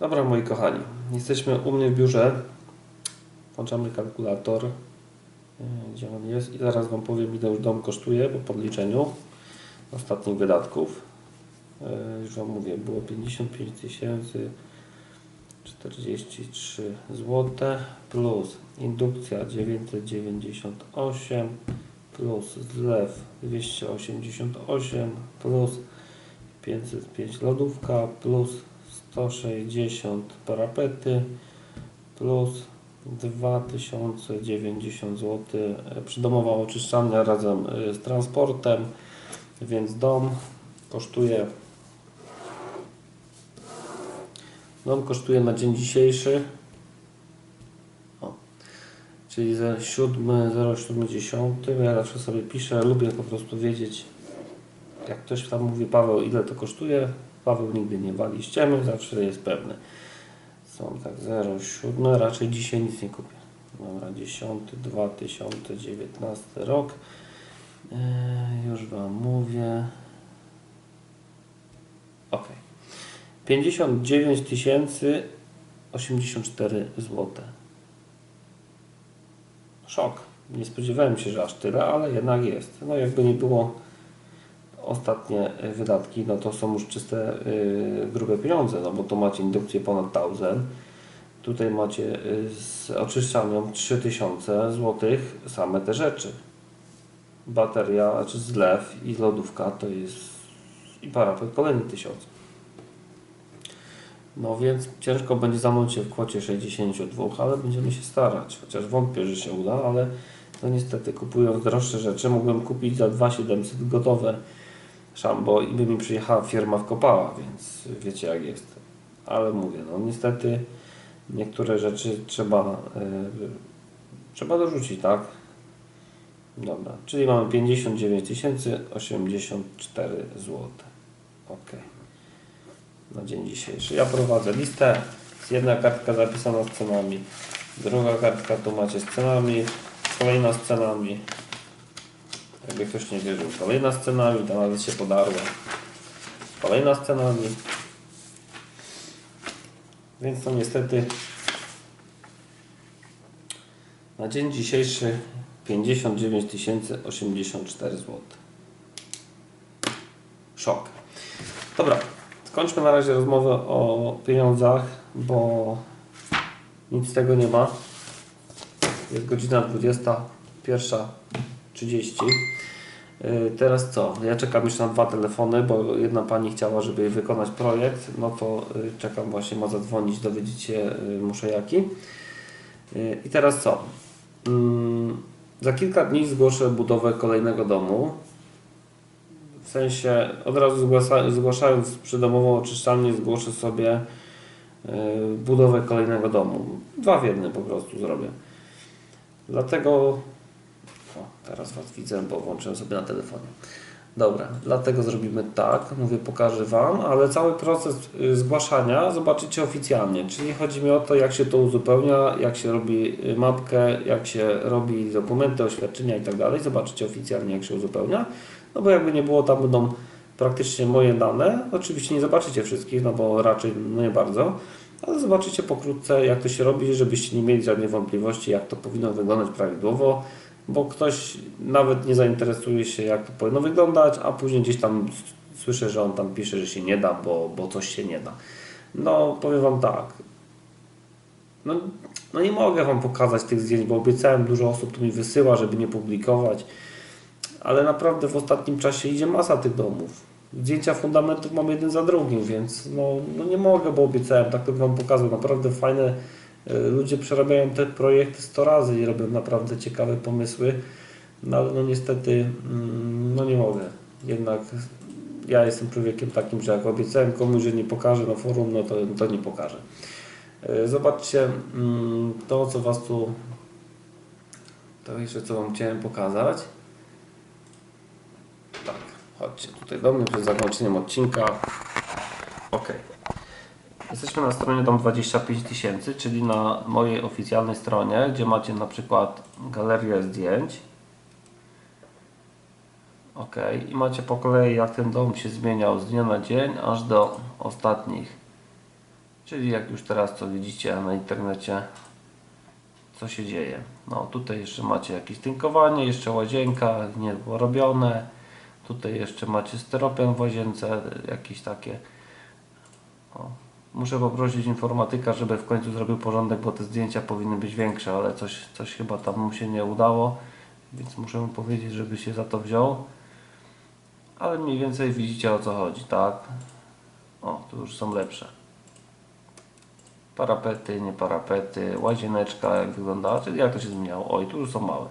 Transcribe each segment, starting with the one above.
Dobra, moi kochani, jesteśmy u mnie w biurze. Włączamy kalkulator. Yy, Gdzie on jest? I zaraz Wam powiem, ile już dom kosztuje po podliczeniu ostatnich wydatków. Yy, Już Wam mówię, było 55 tysięcy 43 zł plus indukcja 998 plus zlew 288 plus 505 lodówka plus 160 parapety plus 2090 zł przydomowa oczyszczalnia razem y, z transportem więc dom kosztuje dom kosztuje na dzień dzisiejszy o, czyli za 7, 07, ja zawsze sobie piszę, lubię po prostu wiedzieć jak ktoś tam mówi Paweł ile to kosztuje, Paweł nigdy nie wali ściemy, zawsze jest pewny. Są tak 07, raczej dzisiaj nic nie kupię. Dobra, 10, 2019 rok. Eee, już Wam mówię. Ok. 59 tysięcy 84 zł. Szok. Nie spodziewałem się, że aż tyle, ale jednak jest. No jakby nie było ostatnie y, wydatki, no to są już czyste y, grube pieniądze, no bo to macie indukcję ponad 1000, tutaj macie y, z oczyszczalnią 3000 zł same te rzeczy. Bateria, znaczy zlew i lodówka to jest i parapet kolejny 1000. No więc ciężko będzie zamknąć się w kwocie 62, ale będziemy się starać, chociaż wątpię, że się uda, ale no niestety kupując droższe rzeczy mogłem kupić za 2700 gotowe szambo i by mi przyjechała firma wkopała, więc wiecie jak jest. Ale mówię, no niestety niektóre rzeczy trzeba yy, trzeba dorzucić, tak? Dobra, czyli mamy 59 084 zł. Ok. Na dzień dzisiejszy. Ja prowadzę listę. Jest jedna kartka zapisana z cenami, druga kartka tu macie z cenami, kolejna z cenami. Jakby ktoś nie wierzył. Kolejna scena, ta nawet się podarła. Kolejna scena. Więc to niestety na dzień dzisiejszy 59 084 zł. Szok. Dobra, skończmy na razie rozmowę o pieniądzach, bo nic z tego nie ma. Jest godzina 21. 30. Y, teraz co? Ja czekam jeszcze na dwa telefony, bo jedna pani chciała, żeby wykonać projekt, no to y, czekam właśnie, ma zadzwonić, dowiedzieć się y, muszę jaki. I teraz co? Mm, za kilka dni zgłoszę budowę kolejnego domu. W sensie od razu zgłaszając przydomową oczyszczalnię zgłoszę sobie budowę kolejnego domu. Dwa w jednym po prostu zrobię. Dlatego teraz Was widzę, bo włączyłem sobie na telefonie. Dobra, dlatego zrobimy tak, mówię, pokażę Wam, ale cały proces y, zgłaszania zobaczycie oficjalnie, czyli chodzi mi o to, jak się to uzupełnia, jak się robi y, mapkę, jak się robi dokumenty, oświadczenia i tak dalej. Zobaczycie oficjalnie, jak się uzupełnia, no bo jakby nie było, tam będą praktycznie moje dane. Oczywiście nie zobaczycie wszystkich, no bo raczej no nie bardzo, ale zobaczycie pokrótce, jak to się robi, żebyście nie mieli żadnych wątpliwości, jak to powinno wyglądać prawidłowo bo ktoś nawet nie zainteresuje się, jak to powinno wyglądać, a później gdzieś tam słyszę, że on tam pisze, że się nie da, bo, bo coś się nie da. No, powiem Wam tak. No, no nie mogę Wam pokazać tych zdjęć, bo obiecałem, dużo osób tu mi wysyła, żeby nie publikować, ale naprawdę w ostatnim czasie idzie masa tych domów. Zdjęcia fundamentów mam jeden za drugim, więc no, no nie mogę, bo obiecałem, tak bym Wam pokazał. Naprawdę fajne ludzie przerabiają te projekty 100 razy i robią naprawdę ciekawe pomysły. No ale no niestety mm, no nie mogę. Jednak ja jestem człowiekiem takim, że jak obiecałem komuś, że nie pokażę na forum, no to, to nie pokażę. Y, Zobaczcie mm, to, co Was tu to jeszcze co Wam chciałem pokazać. Tak, chodźcie tutaj do mnie przed zakończeniem odcinka. Ok. Jesteśmy na stronie dom 25 tysięcy, czyli na mojej oficjalnej stronie, gdzie macie na przykład galerię zdjęć. Ok, i macie po kolei jak ten dom się zmieniał z dnia na dzień, aż do ostatnich Czyli jak już teraz co widzicie na internecie, co się dzieje. No tutaj jeszcze macie jakieś tynkowanie, jeszcze łazienka nie było robione. Tutaj jeszcze macie styropian w łazience, jakieś takie. O. Muszę poprosić informatyka, żeby w końcu zrobił porządek, bo te zdjęcia powinny być większe, ale coś, coś chyba tam mu się nie udało, więc muszę mu powiedzieć, żeby się za to wziął. Ale mniej więcej widzicie o co chodzi, tak? O, tu już są lepsze. Parapety, nie parapety, łazieneczka jak wygląda, czyli jak to się zmieniało. Oj, tu już są małe.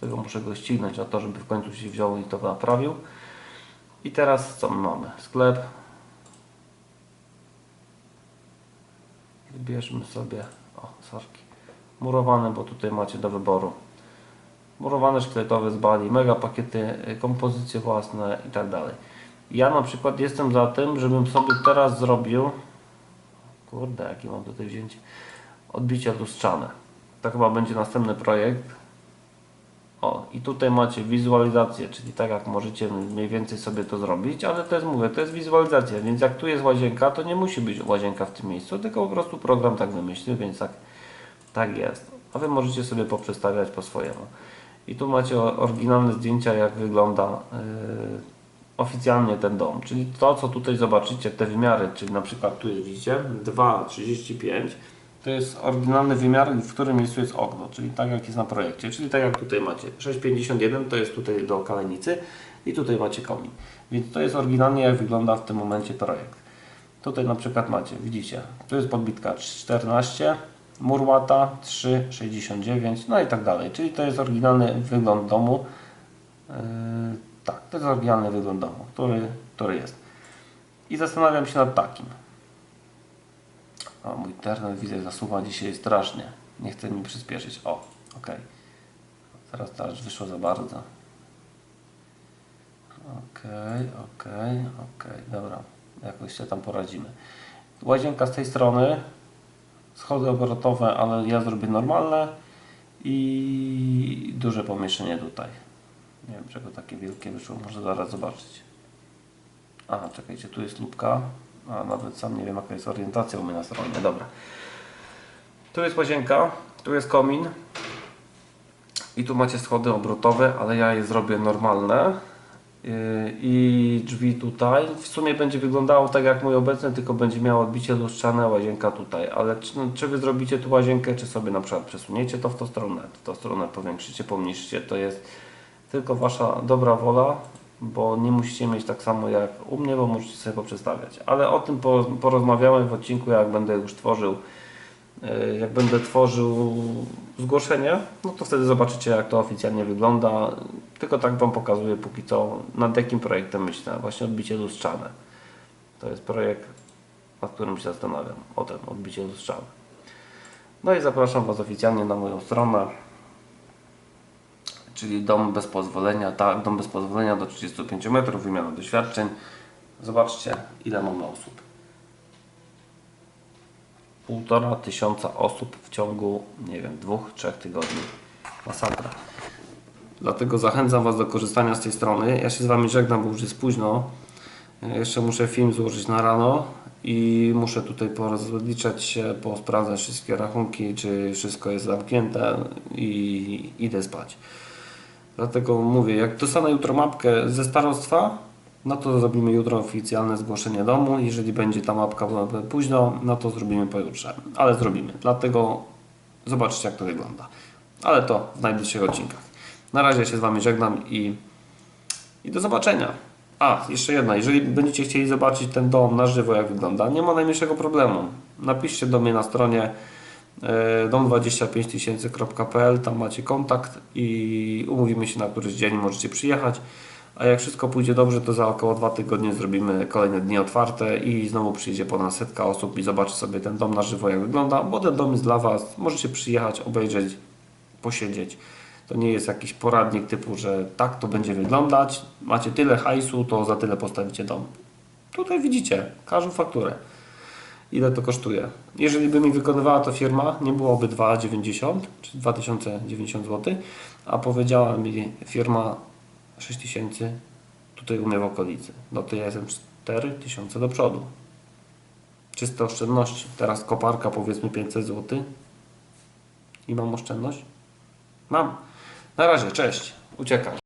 Dlatego muszę go ścignąć o to, żeby w końcu się wziął i to naprawił. I teraz co my mamy? Sklep. Wybierzmy sobie, o, sorki. Murowane, bo tutaj macie do wyboru. Murowane szkieletowe z bali, mega pakiety, y, kompozycje własne i tak dalej. Ja na przykład jestem za tym, żebym sobie teraz zrobił Kurde, jaki mam tutaj wziąć odbicia lustrzane. To chyba będzie następny projekt. O, i tutaj macie wizualizację, czyli tak jak możecie mniej więcej sobie to zrobić, ale to jest, mówię, to jest wizualizacja, więc jak tu jest łazienka, to nie musi być łazienka w tym miejscu, tylko po prostu program tak wymyślił, więc tak, tak jest. A Wy możecie sobie poprzestawiać po swojemu. I tu macie oryginalne zdjęcia, jak wygląda yy, oficjalnie ten dom. Czyli to, co tutaj zobaczycie, te wymiary, czyli na przykład tu jest, widzicie, 2,35 to jest oryginalny wymiar, w którym miejscu jest okno, czyli tak jak jest na projekcie, czyli tak jak tutaj macie. 6,51 to jest tutaj do kalenicy i tutaj macie komin. Więc to jest oryginalnie jak wygląda w tym momencie projekt. Tutaj na przykład macie, widzicie, tu jest podbitka 14, mur łata 3,69, no i tak dalej. Czyli to jest oryginalny wygląd domu. Yy, tak, to jest oryginalny wygląd domu, który, który jest. I zastanawiam się nad takim. O, mój internet widzę zasuwa dzisiaj strasznie. Nie chce mi przyspieszyć. O, ok. Teraz teraz wyszło za bardzo. Okej, okej, okej, dobra. Jakoś się tam poradzimy. Łazienka z tej strony. Schody obrotowe, ale ja zrobię normalne. I duże pomieszczenie tutaj. Nie wiem czego takie wielkie wyszło, może zaraz zobaczyć. A, czekajcie, tu jest lubka. A nawet sam nie wiem jaka jest orientacja u mnie na stronie. Dobra. Tu jest łazienka, tu jest komin. I tu macie schody obrotowe, ale ja je zrobię normalne. Yy, I drzwi tutaj. W sumie będzie wyglądało tak jak mój obecny, tylko będzie miało odbicie lustrzane, łazienka tutaj. Ale czy, no, czy wy zrobicie tu łazienkę, czy sobie na przykład przesuniecie to w tą stronę, w tą stronę powiększycie, pomniejszycie, to jest tylko wasza dobra wola, bo nie musicie mieć tak samo jak u mnie, bo możecie sobie poprzestawiać. Ale o tym po- porozmawiałem w odcinku, jak będę już tworzył yy, jak będę tworzył zgłoszenie, no to wtedy zobaczycie jak to oficjalnie wygląda. Tylko tak Wam pokazuję póki co nad jakim projektem myślę. Właśnie odbicie lustrzane. To jest projekt, nad którym się zastanawiam. O tym, odbicie lustrzane. No i zapraszam Was oficjalnie na moją stronę. Czyli dom bez pozwolenia, tak, dom bez pozwolenia do 35 metrów, wymiana doświadczeń. Zobaczcie ile mamy osób półtora tysiąca osób w ciągu, nie wiem, dwóch, trzech tygodni. Masakra. Dlatego zachęcam Was do korzystania z tej strony. Ja się z Wami żegnam, bo już jest późno. Jeszcze muszę film złożyć na rano i muszę tutaj porozliczać się, posprawdzać wszystkie rachunki, czy wszystko jest zamknięte i idę spać. Dlatego mówię, jak dostanę jutro mapkę ze starostwa, no to zrobimy jutro oficjalne zgłoszenie domu. Jeżeli będzie ta mapka późno, no to zrobimy pojutrze. Ale zrobimy. Dlatego zobaczcie jak to wygląda. Ale to w najbliższych odcinkach. Na razie się z Wami żegnam i, i do zobaczenia. A, jeszcze jedna. Jeżeli będziecie chcieli zobaczyć ten dom na żywo jak wygląda, nie ma najmniejszego problemu. Napiszcie do mnie na stronie dom25000.pl, tam macie kontakt i umówimy się na któryś dzień, możecie przyjechać. A jak wszystko pójdzie dobrze, to za około dwa tygodnie zrobimy kolejne dni otwarte i znowu przyjdzie ponad setka osób i zobaczy sobie ten dom na żywo jak wygląda, bo ten dom jest dla Was. Możecie przyjechać, obejrzeć, posiedzieć. To nie jest jakiś poradnik typu, że tak to będzie wyglądać, macie tyle hajsu, to za tyle postawicie dom. Tutaj widzicie, każdą fakturę. Ile to kosztuje? Jeżeli by mi wykonywała to firma, nie byłoby 2,90 czy 2090 zł, a powiedziała mi firma 6000 tutaj u mnie w okolicy. No to ja jestem 4000 do przodu. Czyste oszczędności. Teraz koparka powiedzmy 500 zł. I mam oszczędność? Mam. Na razie, cześć. Uciekam.